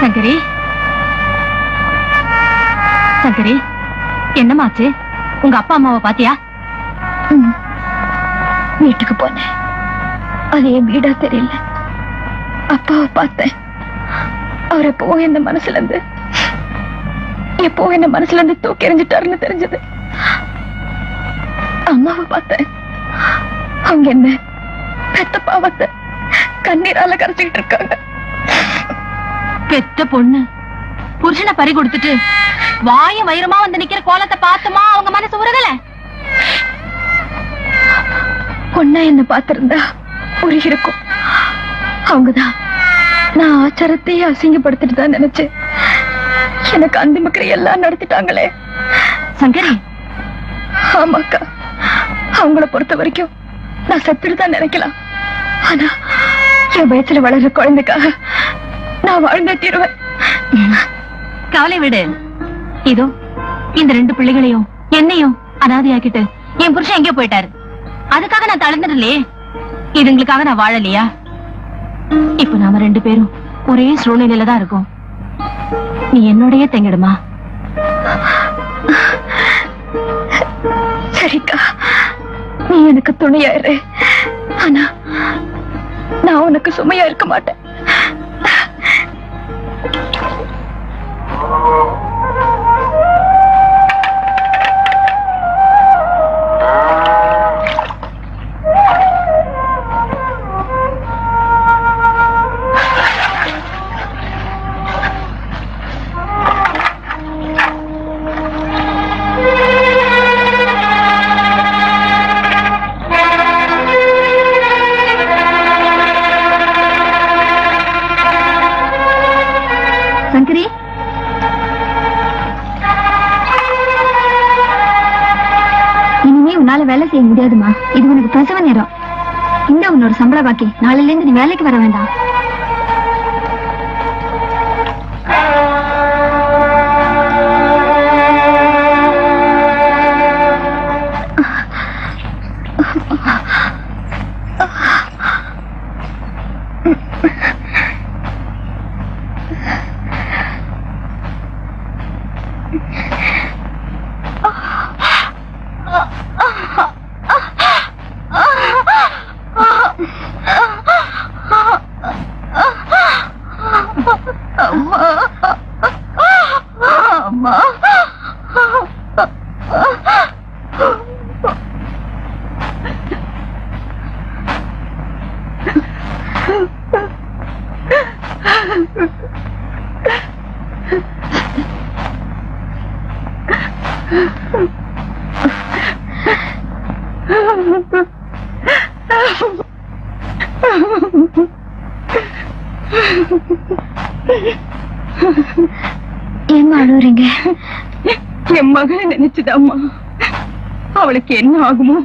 சங்கரி. சங்கரி என்னமாச்சு உங்க அப்பா அம்மாவை பாத்தியா? வீட்டுக்கு போனேன். அது என் வீடா தெரியல. அப்பாவை பார்த்தேன். அவர் எப்பவும் என்ன மனசுல இருந்து எப்பவும் என்ன மனசுல இருந்து தூக்கி எறிஞ்சிட்டாருன்னு தெரிஞ்சது. அம்மாவை பார்த்தேன். அவங்க என்ன பெத்த பாவத்தை கண்ணீரால கரைச்சிக்கிட்டு இருக்காங்க. பெத்த பொண்ணு. புருஷனை பறி கொடுத்துட்டு வாய வயிறுமா வந்து நிக்கிற கோலத்தை பார்த்துமா? அவங்க மனசு உருகல. பொண்ணா என்ன பார்த்திருந்தா உருகி இருக்கும். அவங்கதான். நான் ஆச்சாரத்தையே அசிங்கப்படுத்திட்டு தான் நினைச்சேன். எனக்கு அந்த மக்கள் எல்லாம் நடத்திட்டாங்களே. சங்கரி. ஆமாக்கா. அவங்கள பொறுத்த வரைக்கும் நான் செத்துட்டு தான் நினைக்கலாம். ஆனா என் வயசுல வளர்ற குழந்தைக்காக நான் வாழ்ந்தே தீருவேன் கவலை விடு. இதோ இந்த ரெண்டு பிள்ளைகளையும் என்னையும் அனாதையாக்கிட்டு என் புருஷன் எங்கே போயிட்டாரு. அதுக்காக நான் தளர்ந்துடலையே. இதுங்களுக்காக நான் வாழலையா? இப்ப நாம ரெண்டு பேரும் ஒரே சூழ்நிலையில தான் இருக்கோம். நீ என்னோடயே தங்கிடுமா? சரிக்கா நீ எனக்கு துணையா இரு. ஆனா நான் உனக்கு சுமையா இருக்க மாட்டேன். முடியாதுமா. இது உனக்கு பிரசவ நேரம். இந்த உன்னோட சம்பள பாக்கி. நாளையில இருந்து நீ வேலைக்கு வர வேண்டாம். மகளை நினைச்சுதாம்மா அவளுக்கு என்ன ஆகுமோ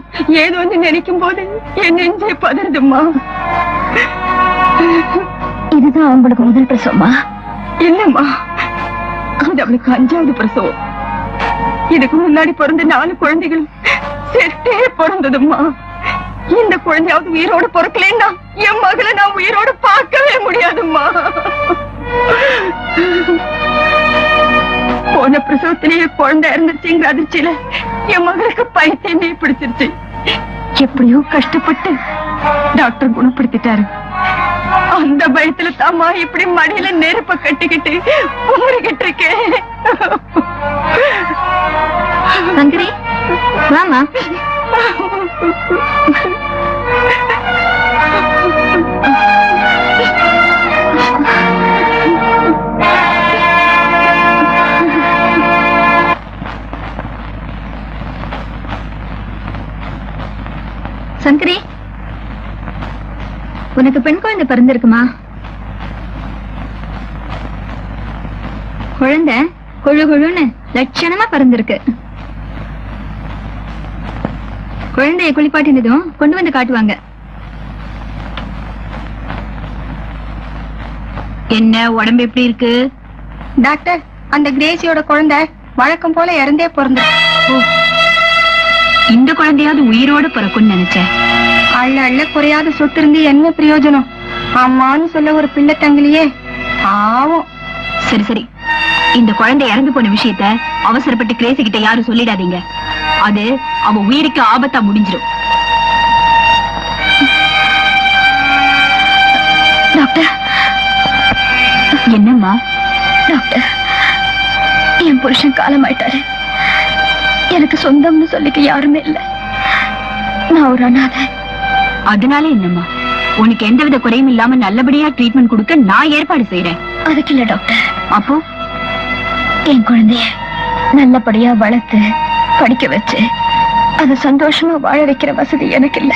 ஏதோன்னு நினைக்கும் போது என் நெஞ்சே பதறுதும்மா இதுதான் உங்களுக்கு முதல் பிரசவமா இல்லம்மா. அது அவளுக்கு அஞ்சாவது பிரசவம். இதுக்கு முன்னாடி பிறந்த நாலு குழந்தைகள் செட்டே பிறந்ததும்மா இந்த குழந்தையாவது உயிரோட பிறக்கலைன்னா என் மகளை நான் உயிரோட பார்க்கவே முடியாதும்மா. போன பிரசவத்திலேயே குழந்தை இருந்துச்சுங்கிற அதிர்ச்சியில என் மகளுக்கு பைத்தியமே பிடிச்சிருச்சு. எப்படியோ கஷ்டப்பட்டு டாக்டர் குணப்படுத்திட்டாரு. அந்த பயத்துல தாமா இப்படி மடியில நெருப்ப கட்டிக்கிட்டு உமரிக்கிட்டு இருக்கேன். சங்கரி வாமா உனக்கு பெண் குழந்தை பிறந்திருக்குமா? குழந்தை கொழு கொழுன்னு லட்சணமா பிறந்திருக்கு. குழந்தைய குளிப்பாட்டினதும் கொண்டு வந்து காட்டுவாங்க. என்ன உடம்பு எப்படி இருக்கு? டாக்டர் அந்த கிரேசியோட குழந்தை வழக்கம் போல இறந்தே பிறந்த இந்த குழந்தையாவது உயிரோட பிறக்கும்னு நினைச்சேன். அள்ள அள்ள குறையாத சொத்து இருந்து என்ன பிரயோஜனம்? அம்மான்னு சொல்ல ஒரு பிள்ளை தங்கலையே பாவம். சரி சரி. இந்த குழந்தை இறந்து போன விஷயத்த அவசரப்பட்டு கிரேசி கிட்ட யாரும் சொல்லிடாதீங்க. அது அவ உயிருக்கு ஆபத்தா முடிஞ்சிடும் டாக்டர். என்னம்மா? டாக்டர் என் புருஷன் காலமாயிட்டாரு. எனக்கு சொந்தம்னு சொல்லிக்க யாருமே இல்ல. நான் ஒரு அனாதை. அதனால என்னம்மா? உனக்கு எந்தவித குறையும் இல்லாம நல்லபடியா ட்ரீட்மெண்ட் கொடுக்க நான் ஏற்பாடு செய்யறேன் அதுக்கு இல்ல டாக்டர் அப்போ? என் குழந்தைய நல்லபடியா வளர்த்து படிக்க வச்சு அதை சந்தோஷமா வாழ வைக்கிற வசதி எனக்கு இல்ல.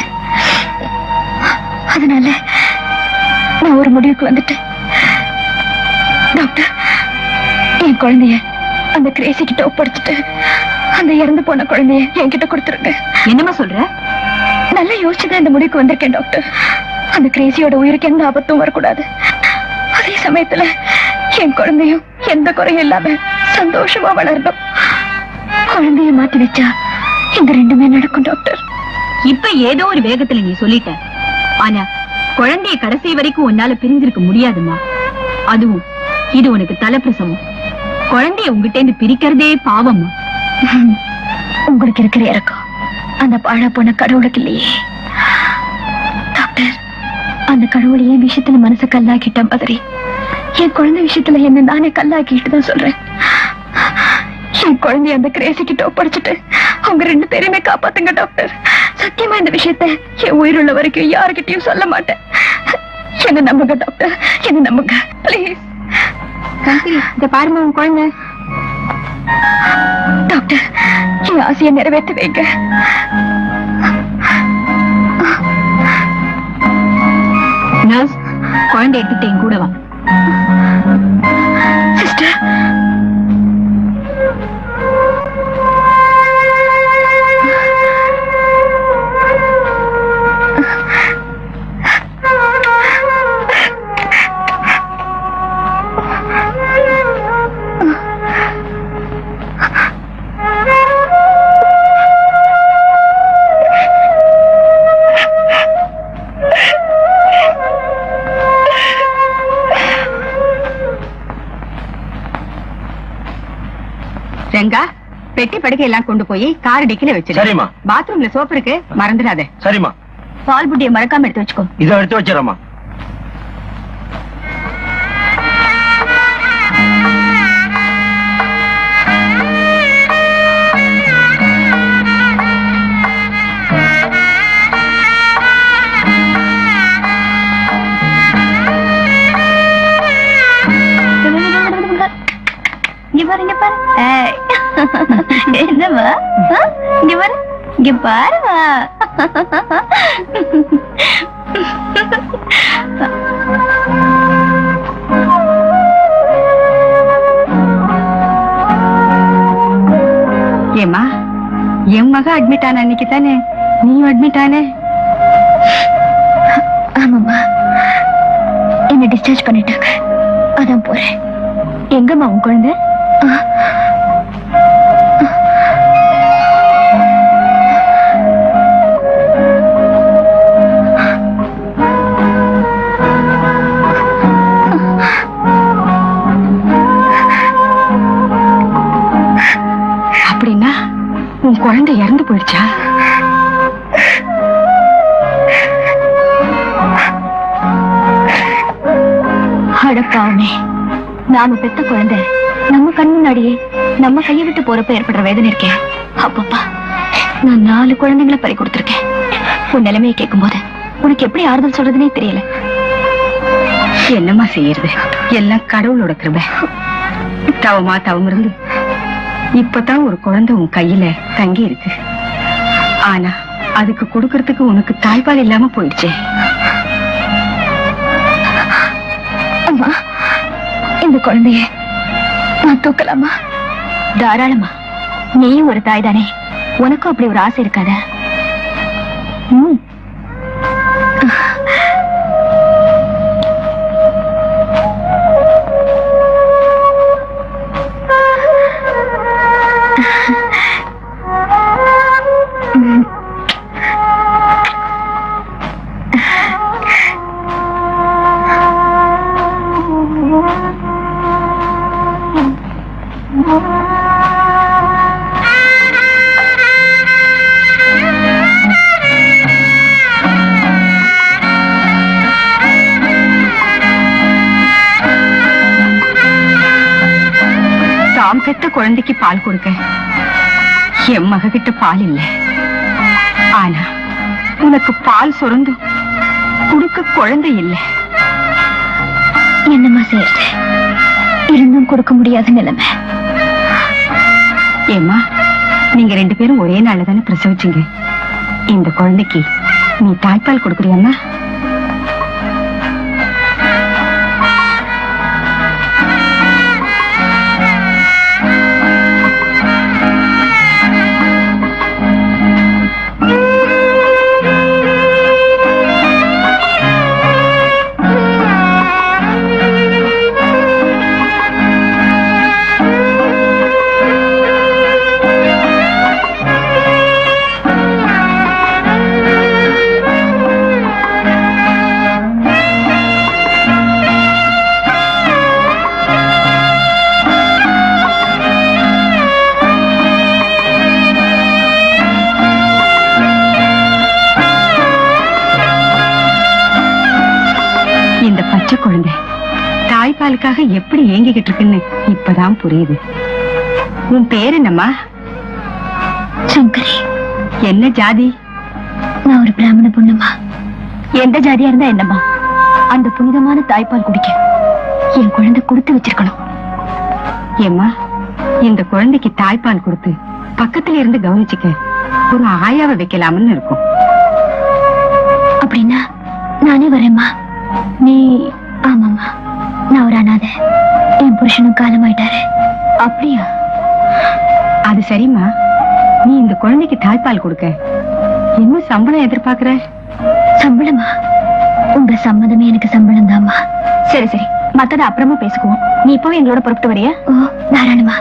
அதனால நான் ஒரு முடிவுக்கு வந்துட்டேன். டாக்டர் என் குழந்தைய அந்த கிரேசி கிட்ட ஒப்படைச்சிட்டு அந்த இறந்து போன குழந்தைய என்கிட்ட கொடுத்துருங்க. என்னம்மா சொல்ற? நல்லா யோசிச்சுதான் இந்த முடிவுக்கு வந்திருக்கேன் டாக்டர் அந்த கிரேசியோட உயிருக்கு எந்த ஆபத்தும் வரக்கூடாது. அதே சமயத்துல என் குழந்தையும் எந்த குறையும் இல்லாம சந்தோஷமா வளரணும். குழந்தைய மாத்தி வச்சா இந்த ரெண்டுமே நடக்கும் டாக்டர் இப்ப ஏதோ ஒரு வேகத்துல நீ சொல்லிட்ட. ஆனா குழந்தைய கடைசி வரைக்கும் உன்னால பிரிஞ்சிருக்க முடியாதும்மா அதுவும் இது உனக்கு தலைப்பிரசவம். குழந்தைய உங்ககிட்ட இருந்து பிரிக்கிறதே பாவம்மா. உங்களுக்கு இருக்கிற இறக்கம். அந்த பாழ போன கடவுளுக்கு இல்லையே டாக்டர் அந்த கடவுள் என் விஷயத்துல மனசை கல்லாக்கிட்ட மாதிரி. என் குழந்தை விஷயத்துல என்ன நானே கல்லாக்கிட்டு தான் சொல்றேன். என் குழந்தைய அந்த கிரேசி கிட்ட ஒப்படைச்சிட்டு அவங்க ரெண்டு பேரையுமே காப்பாத்துங்க டாக்டர். சத்தியமா இந்த விஷயத்த என் உயிருள்ள வரைக்கும் யாருக்கிட்டையும் சொல்ல மாட்டேன். என்ன நம்புங்க டாக்டர்? என்ன நம்புங்க? பிளீஸ் இந்த பாருமா உன் குழந்தை? டாக்டர் என் ஆசையை நிறைவேற்ற வைங்க நர்ஸ் குழந்தை எடுத்துட்டேன் கூடவா படுக்கை எல்லாம் கொண்டு போய் கார் டிக்கில வச்சிரு. சரிம்மா. பாத்ரூம்ல சோப்பு இருக்கு மறந்துடாத. சரிம்மா. பால் புட்டியை மறக்காம எடுத்து வச்சுக்கோ. இதை எடுத்து இங்க பாரு இங்க பாரு. ஆ? இங்க பாரு. இங்க பாருமா ஏமா என் மக அட்மிட் ஆன அன்னைக்கு தானே நீயும் அட்மிட் ஆனே? ஆமாம்மா. என்ன டிஸ்சார்ஜ் பண்ணிட்டாங்க. அதான் போறேன். எங்கம்மா உன் குழந்தை? உன் குழந்தை இறந்து போயிடுச்சா? அடப்பாவுமே நாம பெத்த குழந்தை நம்ம கண் முன்னாடியே நம்ம கையை விட்டு போறப்ப ஏற்படுற வேதனை இருக்கேன் அப்பப்பா நான் நாலு குழந்தைங்களை பறி கொடுத்துருக்கேன். உன் நிலைமையை கேட்கும்போது உனக்கு எப்படி ஆறுதல் சொல்றதுனே தெரியல. என்னம்மா செய்யறது? எல்லாம் கடவுளோட கிருபை. தவமா தவம் இருந்து இப்பதான் ஒரு குழந்தை உன் கையில தங்கி இருக்கு ஆனா அதுக்கு கொடுக்கறதுக்கு உனக்கு தாய்ப்பால் இல்லாம போயிடுச்சே. அம்மா இந்த குழந்தைய நான் தூக்கலாமா? தாராளமா. நீயும் ஒரு தாய் தானே உனக்கும் அப்படி ஒரு ஆசை இருக்காதா? ம். குழந்தைக்கு பால் கொடுக்க. என் மக கிட்ட பால் இல்ல. ஆனா உனக்கு பால் சுரந்தும் கொடுக்க குழந்தை இல்ல. என்னம்மா செய்யறது? இருந்தும் கொடுக்க முடியாத நிலைமை. ஏம்மா நீங்க ரெண்டு பேரும் ஒரே நாள்ல தானே பிரசவிச்சீங்க? இந்த குழந்தைக்கு நீ தாய்ப்பால் கொடுக்குறியம்மா? தாய்ப்பாலுக்காக எப்படி ஏங்கிக்கிட்டு இருக்குன்னு இப்பதான் புரியுது. உன் பேர் என்னம்மா? சங்கரி. என்ன ஜாதி? நான் ஒரு பிராமண பொண்ணுமா? எந்த ஜாதியா இருந்தா என்னம்மா? அந்த புனிதமான தாய்ப்பால் குடிக்க என் குழந்தை கொடுத்து வச்சிருக்கணும். ஏம்மா இந்த குழந்தைக்கு தாய்ப்பால் கொடுத்து பக்கத்துல இருந்து கவனிச்சுக்க ஒரு ஆயாவை வைக்கலாம்னு இருக்கும். அப்படின்னா நானே வரேம்மா. நீ ஆமாம்மா. நான் ஒரு அனாதை. என் புருஷனும் காலமாயிட்டாரு. அப்படியா? அது சரிம்மா. நீ இந்த குழந்தைக்கு தாய்ப்பால் கொடுக்க. என்ன சம்பளம் எதிர்பார்க்கற? சம்பளமா? உங்க சம்மதமே எனக்கு சம்பளம் தாம்மா சரி சரி. மத்தத அப்புறமா பேசுவோம் நீ இப்பவே எங்களோட புறப்பட்டு வரியா? ஓ தாராளமா